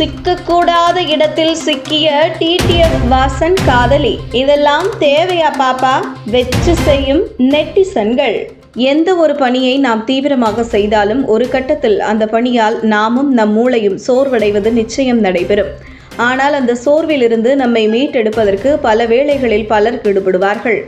சிக்கக்கூடாத இடத்தில் சிக்கிய டிடிஎஃப் வாசன் காதலி. இதெல்லாம் தேவையா பாப்பா? வெச்சு செய்யும் நெட்டிசன்கள். எந்த ஒரு பணியை நாம் தீவிரமாக செய்தாலும் ஒரு கட்டத்தில் அந்த பணியால் நாமும் நம் மூளையும் சோர்வடைவது நிச்சயம் நடைபெறும். ஆனால் அந்த சோர்விலிருந்து நம்மை மீட்டெடுப்பதற்கு பல வேளைகளில் பலர் ஈடுபடுவார்கள்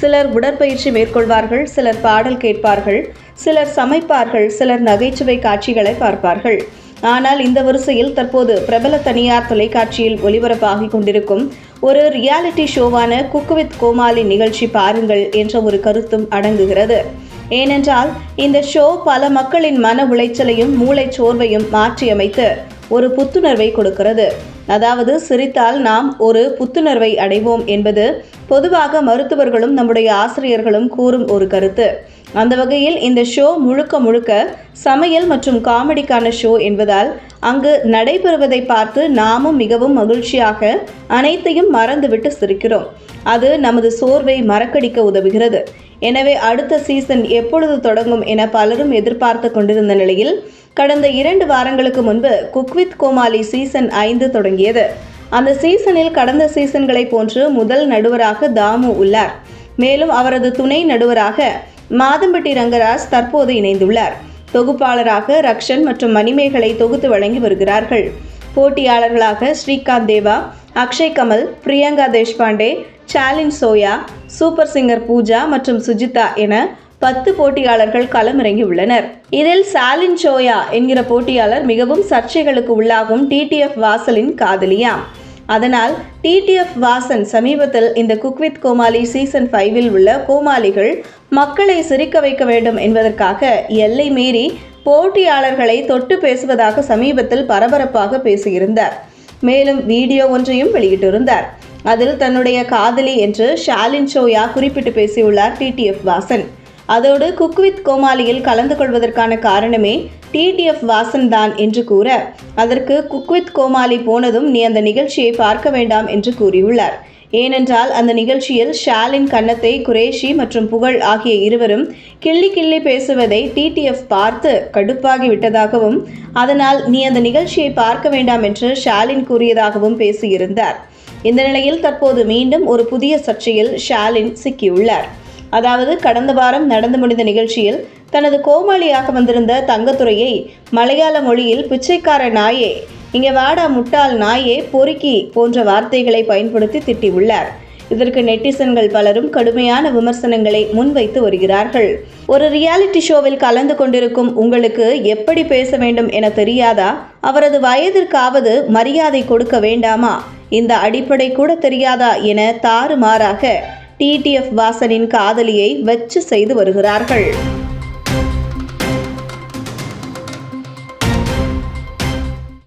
சிலர் உடற்பயிற்சி மேற்கொள்வார்கள் சிலர் பாடல் கேட்பார்கள் சிலர் சமைப்பார்கள் சிலர் நகைச்சுவை காட்சிகளை பார்ப்பார்கள். ஆனால் இந்த வரிசையில் தற்போது பிரபல தனியார் தொலைக்காட்சியில் ஒளிபரப்பாகிக் கொண்டிருக்கும் ஒரு ரியாலிட்டி ஷோவான குக் வித் கோமாளி நிகழ்ச்சி பாருங்கள் என்ற ஒரு கருத்தும் அடங்குகிறது. ஏனென்றால் இந்த ஷோ பல மக்களின் மன உளைச்சலையும் மூளைச் சோர்வையும் மாற்றியமைத்து ஒரு புத்துணர்வை கொடுக்கிறது. அதாவது சிரித்தால் நாம் ஒரு புத்துணர்வை அடைவோம் என்பது பொதுவாக மருத்துவர்களும் நம்முடைய ஆசிரியர்களும் கூறும் ஒரு கருத்து. அந்த வகையில் இந்த ஷோ முழுக்க முழுக்க சமையல் மற்றும் காமெடிக்கான ஷோ என்பதால் அங்கு நடைபெறுவதை பார்த்து நாமும் மிகவும் மகிழ்ச்சியாக அனைத்தையும் மறந்துவிட்டு சிரிக்கிறோம். அது நமது சோர்வை மறக்கடிக்க உதவுகிறது. எனவே அடுத்த சீசன் எப்பொழுது தொடங்கும் என பலரும் எதிர்பார்த்து கொண்டிருந்த நிலையில் கடந்த இரண்டு வாரங்களுக்கு முன்பு குக் வித் கோமாளி சீசன் ஐந்து தொடங்கியது. அந்த சீசனில் கடந்த சீசன்களை போன்று முதல் நடுவராக தாமு உள்ளார். மேலும் அவரது துணை நடுவராக மாதம்பட்டி ரங்கராஜ் தற்போது இணைந்துள்ளார். தொகுப்பாளராக ரக்ஷன் மற்றும் மணிமேகலை தொகுத்து வழங்கி வருகிறார்கள். போட்டியாளர்களாக ஸ்ரீகாந்த் தேவா அக்ஷய் கமல் பிரியங்கா தேஷ்பாண்டே சாலின் சோயா சூப்பர் சிங்கர் பூஜா மற்றும் சுஜிதா என பத்து போட்டியாளர்கள் களமிறங்கி உள்ளனர் இதில் சாலின் சோயா என்கிற போட்டியாளர் மிகவும் சர்ச்சைகளுக்கு உள்ளாகும் டிடிஎஃப் வாசலின் காதலியாம் அதனால் டிடிஎஃப் வாசன் சமீபத்தில் இந்த குக்வித் கோமாளி சீசன் ஃபைவில் உள்ள கோமாளிகள் மக்களை சிரிக்க வைக்க வேண்டும் என்பதற்காக எல்லை மீறி போட்டியாளர்களை தொட்டு பேசுவதாக சமீபத்தில் பரபரப்பாக பேசியிருந்தார். மேலும் வீடியோ ஒன்றையும் வெளியிட்டிருந்தார். அதில் தன்னுடைய காதலி என்று ஷாலின் சோயா குறிப்பிட்டு பேசியுள்ளார் டிடிஎஃப் வாசன். அதோடு குக் வித் கோமாளியில் கலந்து கொள்வதற்கான காரணமே டிடிஎஃப் வாசன் தான் என்று கூற அதற்கு குக் வித் கோமாளி போனதும் நீ அந்த நிகழ்ச்சியை பார்க்க வேண்டாம் என்று கூறியுள்ளார். ஏனென்றால் அந்த நிகழ்ச்சியில் ஷாலின் கன்னத்தை குரேஷி மற்றும் புகழ் ஆகிய இருவரும் கிள்ளி கிள்ளி பேசுவதை டிடிஎஃப் பார்த்து கடுப்பாகி விட்டதாகவும் அதனால் நீ அந்த நிகழ்ச்சியை பார்க்க வேண்டாம் என்று ஷாலின் கூறியதாகவும் பேசியிருந்தார். இந்த நிலையில் தற்போது மீண்டும் ஒரு புதிய சர்ச்சையில் ஷாலின் சிக்கியுள்ளார். அதாவது கடந்த வாரம் நடந்து முடிந்த நிகழ்ச்சியில் தனது கோமாளியாக வந்திருந்த தங்கத்துறையை மலையாள மொழியில் பிச்சைக்கார நாயே இங்கே வாடா முட்டாள் நாயே பொறுக்கி போன்ற வார்த்தைகளை பயன்படுத்தி திட்டியுள்ளார். இதற்கு நெட்டிசன்கள் பலரும் கடுமையான விமர்சனங்களை முன்வைத்து வருகிறார்கள். ஒரு ரியாலிட்டி ஷோவில் கலந்து கொண்டிருக்கும் உங்களுக்கு எப்படி பேச வேண்டும் என தெரியாதா? அவரது வயதிற்காவது மரியாதை கொடுக்க வேண்டாமா? இந்த அடிப்படை கூட தெரியாதா என தாறுமாறாக டிடிஎஃப் வாசனின் காதலியை வச்சு செய்து வருகிறார்கள்.